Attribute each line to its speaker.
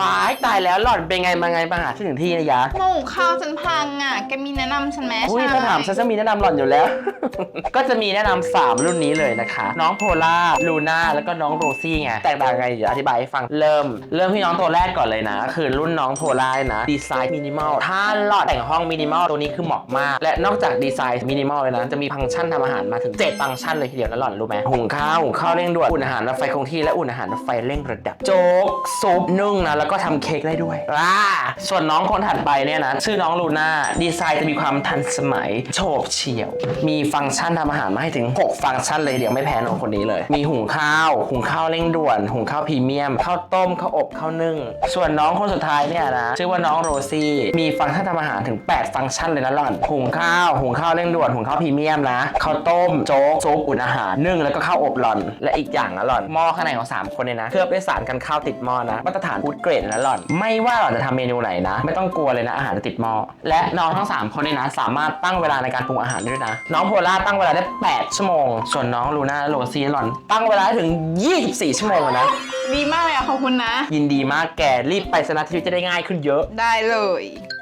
Speaker 1: ว้ายตายแล้วหล่อนเป็นไงมาไงมาหาฉันถึงที่นะยะ
Speaker 2: หมูข้าวฉันพังอะ แกมีแนะนำฉันไหม
Speaker 1: อุ้ย
Speaker 2: ใช่
Speaker 1: ถ้าถามฉันจะมีแนะนำหล่อนอยู่แล้ว ก็จะมีแนะนำสามรุ่นนี้เลยนะคะ น้องโพล่าลูน่าแล้วก็น้องโรซี่ไงแตกต่างไงเดี๋ยวอธิบายให้ฟังเริ่ม เริ่มที่น้องตัวแรกก่อนเลยนะคือรุ่นน้องโพล่านะดีไซน์มินิมอลถ้าหลอดแต่งห้องมินิมอลตัวนี้คือเหมาะมาก และนอกจากดีไซน์มินิมอลเลยนะจะมีฟังก์ชันทำอาหารมาถึง 7 ฟังก์ชันเลยทีเดียวนะหล่อนรู้ไหมหุงข้าวหุงข้าวเร่งด่วนอุ่นอาหารแบบไฟคงที่และอุ่นอาหารแบบไฟเร่งระดับโจ๊กซุปนึ่งนะแล้วก็ทำเค้กได้ด้วยอ่าส่วนน้องคนถัดไปเนี่ยนะ ชื่อน้องลูน่า ดีไซน์จะมีความทันสมัย โฉบเฉี่ยว มีฟังก์ชันทำอาหารมาให้ถึง 6 ฟังก์ชันเลยเดี๋ยวไม่แพ้น้องคนนี้เลย มีหุงข้าว หุงข้าวเร่งด่วน หุงข้าวพรีเมียม ข้าวต้ม ข้าวอบ ข้าวนึ่ง ส่วนน้องคนสุดท้ายเนี่ยนะ ชื่อว่าน้องโรซี่ มีฟังก์ชันทำอาหารถึง 8 ฟังก์ชันเลยนะหล่อน หุงข้าว หุงข้าวเร่งด่วน หุงข้าวพรีเมียมนะ ข้าวต้ม โจ๊ก ซุป อุ่นอาหาร นึ่ง แล้วก็ข้าวอบหล่อน และอีกอย่างนะหล่อน หม้อข้างในของ 3 คนเนี่ยนะ เคลือบด้วยสารกันข้าวติดหม้อนะ มาตรฐานฟู้ดเกรดนะหล่อน ไม่ว่าหล่อนจะทำเมนูไหนนะ ไม่ต้องกลัวเลยนะอาหารจะติดหม้อและน้องทั้ง 3 คนเนี่ยนะ สามารถตั้งเวลาในการปรุงอาหารได้ด้วยนะ น้องโพล่าตั้งเวลาได้ 8 ชั่วโมง ส่วนน้องลูน่าและโรซี่หล่อน ตั้งเวลาได้ถึง 24 ชั่วโมงเลยนะ
Speaker 2: ดีมากเลยอะขอบคุณนะ
Speaker 1: ยินดีมากแกรีบไปสนะชีวิตจะได้ง่ายขึ้นเยอะ
Speaker 2: ได้เลย
Speaker 3: ไม่